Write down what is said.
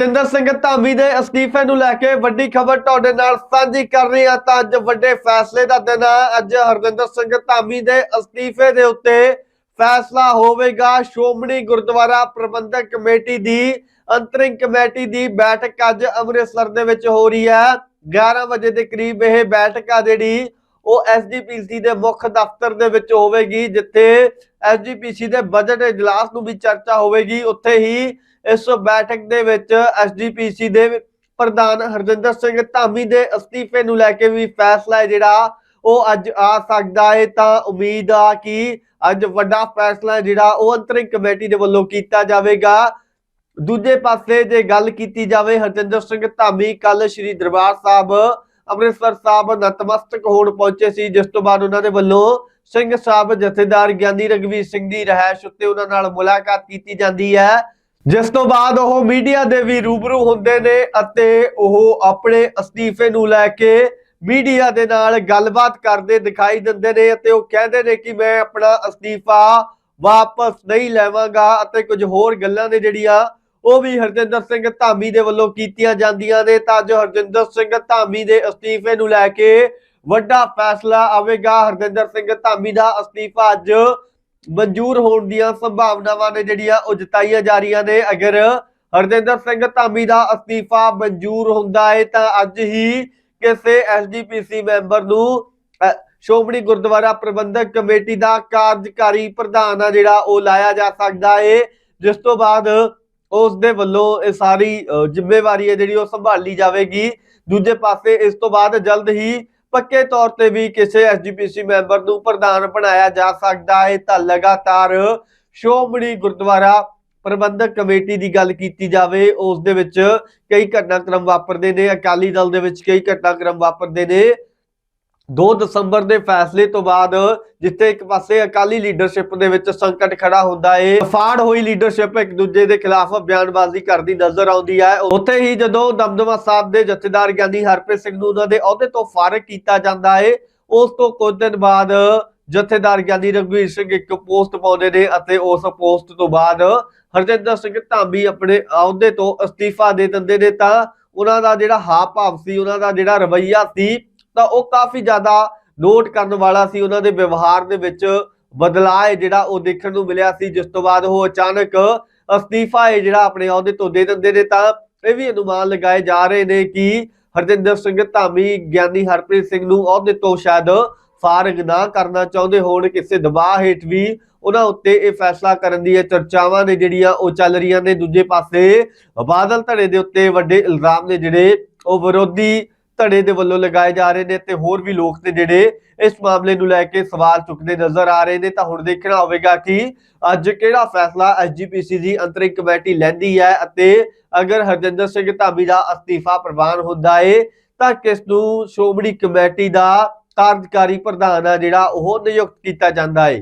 ਜਿੰਦਰ ਸਿੰਘ ਧਾਮੀ ਦੇ ਅਸਤੀਫੇ ਨੂੰ ਲੈ ਕੇ ਵੱਡੀ ਖਬਰ ਤੁਹਾਡੇ ਨਾਲ ਸਾਂਝੀ ਕਰ ਰਹੀ ਹਾਂ। ਤਾਂ ਅੱਜ ਵੱਡੇ ਫੈਸਲੇ ਦਾ ਦਿਨ ਹੈ। ਅੱਜ ਹਰਜਿੰਦਰ ਸਿੰਘ ਧਾਮੀ ਦੇ ਅਸਤੀਫੇ ਦੇ ਉੱਤੇ ਫੈਸਲਾ ਹੋਵੇਗਾ। ਸ਼੍ਰੋਮਣੀ ਗੁਰਦੁਆਰਾ ਪ੍ਰਬੰਧਕ ਕਮੇਟੀ ਦੀ, ਅੰਤਰਿੰਗ ਕਮੇਟੀ ਦੀ ਬੈਠਕ ਅੱਜ ਅੰਮ੍ਰਿਤਸਰ ਦੇ ਵਿੱਚ ਹੋ ਰਹੀ ਹੈ। 11 ਵਜੇ ਦੇ ਕਰੀਬ ਇਹ ਬੈਠਕ ਆ ਜਿਹੜੀ, ਉਹ ਐਸਜੀਪੀਸੀ ਦੇ ਮੁੱਖ ਦਫ਼ਤਰ ਦੇ ਵਿੱਚ ਹੋਵੇਗੀ, ਜਿੱਥੇ ਐਸਜੀਪੀਸੀ ਦੇ ਬਜਟ ਇਜਲਾਸ ਨੂੰ ਵੀ ਚਰਚਾ ਹੋਵੇਗੀ। ਉੱਥੇ ਹੀ ਇਸ ਬੈਠਕ ਦੇ ਵਿੱਚ ਐਸਡੀਪੀਸੀ ਦੇ ਪ੍ਰਧਾਨ ਹਰਜਿੰਦਰ ਸਿੰਘ ਧਾਮੀ ਦੇ ਅਸਤੀਫੇ ਨੂੰ ਲੈ ਕੇ ਵੀ ਫੈਸਲਾ ਹੈ ਜਿਹੜਾ, ਉਹ ਅੱਜ ਆ ਸਕਦਾ ਹੈ ਤਾਂ ਉਮੀਦ ਆ ਕਿ ਅੱਜ ਵੱਡਾ ਫੈਸਲਾ ਜਿਹੜਾ ਉਹ ਅੰਤਰਿਮ ਕਮੇਟੀ ਦੇ ਵੱਲੋਂ ਕੀਤਾ ਜਾਵੇਗਾ। ਦੂਜੇ ਪਾਸੇ ਜੇ ਗੱਲ ਕੀਤੀ ਜਾਵੇ, ਹਰਜਿੰਦਰ ਸਿੰਘ ਧਾਮੀ ਕੱਲ ਸ੍ਰੀ ਦਰਬਾਰ ਸਾਹਿਬ ਅੰਮ੍ਰਿਤਸਰ ਸਾਹਿਬ ਨਤਮਸਤਕ ਹੋਣ ਪਹੁੰਚੇ ਸੀ, ਜਿਸ ਤੋਂ ਬਾਅਦ ਉਹਨਾਂ ਦੇ ਵੱਲੋਂ ਸਿੰਘ ਸਾਹਿਬ ਜਥੇਦਾਰ ਗਿਆਨੀ ਰਗਵੀਰ ਸਿੰਘ ਦੀ ਰਹਿائش ਉੱਤੇ ਉਹਨਾਂ ਨਾਲ ਮੁਲਾਕਾਤ ਕੀਤੀ ਜਾਂਦੀ ਹੈ। ਜਿਸ ਤੋਂ ਬਾਅਦ ਉਹ ਮੀਡੀਆ ਦੇ ਵੀ ਰੂਬਰੂ ਹੁੰਦੇ ਨੇ ਅਤੇ ਉਹ ਆਪਣੇ ਅਸਤੀਫੇ ਨੂੰ ਲੈ ਕੇ ਮੀਡੀਆ ਦੇ ਨਾਲ ਗੱਲਬਾਤ ਕਰਦੇ ਦਿਖਾਈ ਦਿੰਦੇ ਨੇ ਅਤੇ ਉਹ ਕਹਿੰਦੇ ਨੇ ਕਿ ਮੈਂ ਆਪਣਾ ਅਸਤੀਫਾ ਵਾਪਸ ਨਹੀਂ ਲੈਵਾਂਗਾ ਅਤੇ ਕੁਝ ਹੋਰ ਗੱਲਾਂ ਨੇ ਜਿਹੜੀਆਂ ਉਹ ਵੀ ਹਰਜਿੰਦਰ ਸਿੰਘ ਧਾਮੀ ਦੇ ਵੱਲੋਂ ਕੀਤੀਆਂ ਜਾਂਦੀਆਂ ਨੇ ਤਾਂ ਜੋ ਹਰਜਿੰਦਰ ਸਿੰਘ ਧਾਮੀ ਦੇ ਅਸਤੀਫੇ ਨੂੰ ਲੈ ਕੇ ਵੱਡਾ ਫੈਸਲਾ ਆਵੇਗਾ। ਹਰਜਿੰਦਰ ਸਿੰਘ ਧਾਮੀ ਦਾ ਅਸਤੀਫਾ ਅੱਜ ਮਨਜ਼ੂਰ ਹੋਣ ਦੀਆਂ ਸੰਭਾਵਨਾਵਾਂ ਨੇ ਜਿਹੜੀਆਂ ਉਹ ਜਤਾਈਆਂ ਜਾ ਰਹੀਆਂ ਨੇ। ਅਗਰ ਹਰਜਿੰਦਰ ਸਿੰਘ ਧਾਮੀ ਦਾ ਅਸਤੀਫਾ ਮਨਜ਼ੂਰ ਹੁੰਦਾ ਹੈ ਤਾਂ ਅੱਜ ਹੀ ਕਿਸੇ ਐਸਜੀਪੀਸੀ ਮੈਂਬਰ ਨੂੰ ਅ, ਸ਼੍ਰੋਮਣੀ ਗੁਰਦੁਆਰਾ ਪ੍ਰਬੰਧਕ ਕਮੇਟੀ ਦਾ ਕਾਰਜਕਾਰੀ ਪ੍ਰਧਾਨ ਆ ਜਿਹੜਾ ਉਹ ਲਾਇਆ ਜਾ ਸਕਦਾ ਹੈ। ਜਿਸ ਤੋਂ ਬਾਅਦ ਉਸ ਦੇ ਵੱਲੋਂ ਇਹ ਸਾਰੀ ਜ਼ਿੰਮੇਵਾਰੀ ਹੈ ਜਿਹੜੀ ਉਹ ਸੰਭਾਲੀ ਜਾਵੇਗੀ। ਦੂਜੇ ਪਾਸੇ ਇਸ ਤੋਂ ਬਾਅਦ ਜਲਦ ਹੀ ਪੱਕੇ ਤੌਰ ਤੇ ਵੀ ਕਿਸੇ ਐਸਜੀਪੀਸੀ ਮੈਂਬਰ ਨੂੰ ਪ੍ਰਧਾਨ ਬਣਾਇਆ ਜਾ ਸਕਦਾ ਹੈ। ਤਾਂ ਲਗਾਤਾਰ ਸ਼੍ਰੋਮਣੀ ਗੁਰਦੁਆਰਾ ਪ੍ਰਬੰਧਕ ਕਮੇਟੀ ਦੀ ਗੱਲ ਕੀਤੀ ਜਾਵੇ, ਉਸ ਦੇ ਵਿੱਚ ਕਈ ਘਟਨਾਕ੍ਰਮ ਵਾਪਰਦੇ ਨੇ। ਅਕਾਲੀ ਦਲ ਦੇ ਵਿੱਚ ਕਈ ਘਟਨਾਕ੍ਰਮ ਵਾਪਰਦੇ ਨੇ। 2 ਦਸੰਬਰ ਦੇ ਫੈਸਲੇ ਤੋਂ ਬਾਅਦ ਜਿੱਥੇ ਇੱਕ ਪਾਸੇ ਅਕਾਲੀ ਲੀਡਰਸ਼ਿਪ ਦੇ ਵਿੱਚ ਸੰਕਟ ਖੜਾ ਹੁੰਦਾ ਏ, ਫਾੜ ਹੋਈ ਲੀਡਰਸ਼ਿਪ ਇੱਕ ਦੂਜੇ ਦੇ ਖਿਲਾਫ ਬਿਆਨਬਾਜ਼ੀ ਕਰਦੀ ਨਜ਼ਰ ਆਉਂਦੀ ਹੈ ਉੱਥੇ ਹੀ ਜਦੋਂ ਦਮਦਮਾ ਸਾਹਿਬ ਦੇ ਜਥੇਦਾਰ ਗਿਆਨੀ ਹਰਪ੍ਰੀਤ ਸਿੰਘ ਨੂੰ ਉਹਨਾਂ ਦੇ ਅਹੁਦੇ ਤੋਂ ਫਾਰਗ ਕੀਤਾ ਜਾਂਦਾ ਏ, ਉਸ ਤੋਂ ਕੁਝ ਦਿਨ ਬਾਅਦ ਜਥੇਦਾਰ ਗਿਆਨੀ ਰਘਵੀਰ ਸਿੰਘ ਇੱਕ ਪੋਸਟ ਪਾਉਂਦੇ ਨੇ ਅਤੇ ਉਸ ਪੋਸਟ ਤੋਂ ਬਾਅਦ ਹਰਜਿੰਦਰ ਸਿੰਘ ਧਾਮੀ ਆਪਣੇ ਅਹੁਦੇ ਤੋਂ ਅਸਤੀਫਾ ਦੇ ਦਿੰਦੇ ਨੇ ਤਾਂ ਉਹਨਾਂ ਦਾ ਜਿਹੜਾ ਹਾਵ ਭਾਵ ਸੀ, ਉਹਨਾਂ ਦਾ ਜਿਹੜਾ ਰਵੱਈਆ ਸੀ ਤਾਂ ਉਹ ਕਾਫੀ ਜ਼ਿਆਦਾ ਨੋਟ ਕਰਨ ਵਾਲਾ ਸੀ। ਉਹਨਾਂ ਦੇ ਵਿਵਹਾਰ ਦੇ ਵਿੱਚ ਬਦਲਾਅ ਹੈ ਜਿਹੜਾ ਉਹ ਦੇਖਣ ਨੂੰ ਮਿਲਿਆ ਸੀ। ਜਿਸ ਤੋਂ ਬਾਅਦ ਉਹ ਅਚਾਨਕ ਅਸਤੀਫਾ ਹੈ ਜਿਹੜਾ ਆਪਣੇ ਅਹੁਦੇ ਤੋਂ ਦੇ ਦਿੰਦੇ ਨੇ ਤਾਂ ਇਹ ਵੀ ਅਨੁਮਾਨ ਲਗਾਏ ਜਾ ਰਹੇ ਨੇ ਕਿ ਹਰਜਿੰਦਰ ਸਿੰਘ ਧਾਮੀ, ਗਿਆਨੀ ਹਰਪ੍ਰੀਤ ਸਿੰਘ ਨੂੰ ਅਹੁਦੇ ਤੋਂ ਸ਼ਾਇਦ ਫਾਰਗ ਨਾ ਕਰਨਾ ਚਾਹੁੰਦੇ ਹੋਣ। ਕਿਸੇ ਦਬਾਅ ਹੇਠ ਵੀ ਉਹਨਾਂ ਉੱਤੇ ਇਹ ਫੈਸਲਾ ਕਰਨ ਦੀ ਇਹ ਚਰਚਾਵਾਂ ਨੇ ਜਿਹੜੀਆਂ ਉਹ ਚੱਲ ਰਹੀਆਂ ਨੇ। ਦੂਜੇ ਪਾਸੇ ਬਾਦਲ ਧੜੇ ਦੇ ਉੱਤੇ ਵੱਡੇ ਇਲਜ਼ਾਮ ਨੇ ਜਿਹੜੇ ਉਹ ਵਿਰੋਧੀ ਧੜੇ ਦੇ ਵੱਲੋਂ ਲਗਾਏ ਜਾ ਰਹੇ ਨੇ ਤੇ ਹੋਰ ਵੀ ਲੋਕ ਨੇ ਜਿਹੜੇ ਇਸ ਮਾਮਲੇ ਨੂੰ ਲੈ ਕੇ ਸਵਾਲ ਚੁੱਕਦੇ ਨਜ਼ਰ ਆ ਰਹੇ ਨੇ। ਤਾਂ ਹੁਣ ਦੇਖਣਾ ਹੋਵੇਗਾ ਕਿ ਅੱਜ ਕਿਹੜਾ ਫੈਸਲਾ ਐਸਜੀਪੀਸੀ ਦੀ ਅੰਤਰਿੰਗ ਕਮੇਟੀ ਲੈਂਦੀ ਹੈ ਅਤੇ ਅਗਰ ਹਰਜਿੰਦਰ ਸਿੰਘ ਧਾਮੀ ਦਾ ਅਸਤੀਫਾ ਪ੍ਰਵਾਨ ਹੁੰਦਾ ਏ, ਤਾਂ ਕਿਸ ਨੂੰ ਸ਼੍ਰੋਮਣੀ ਕਮੇਟੀ ਦਾ ਕਾਰਜਕਾਰੀ ਪ੍ਰਧਾਨ ਆ ਜਿਹੜਾ ਉਹ ਨਿਯੁਕਤ ਕੀਤਾ ਜਾਂਦਾ ਹੈ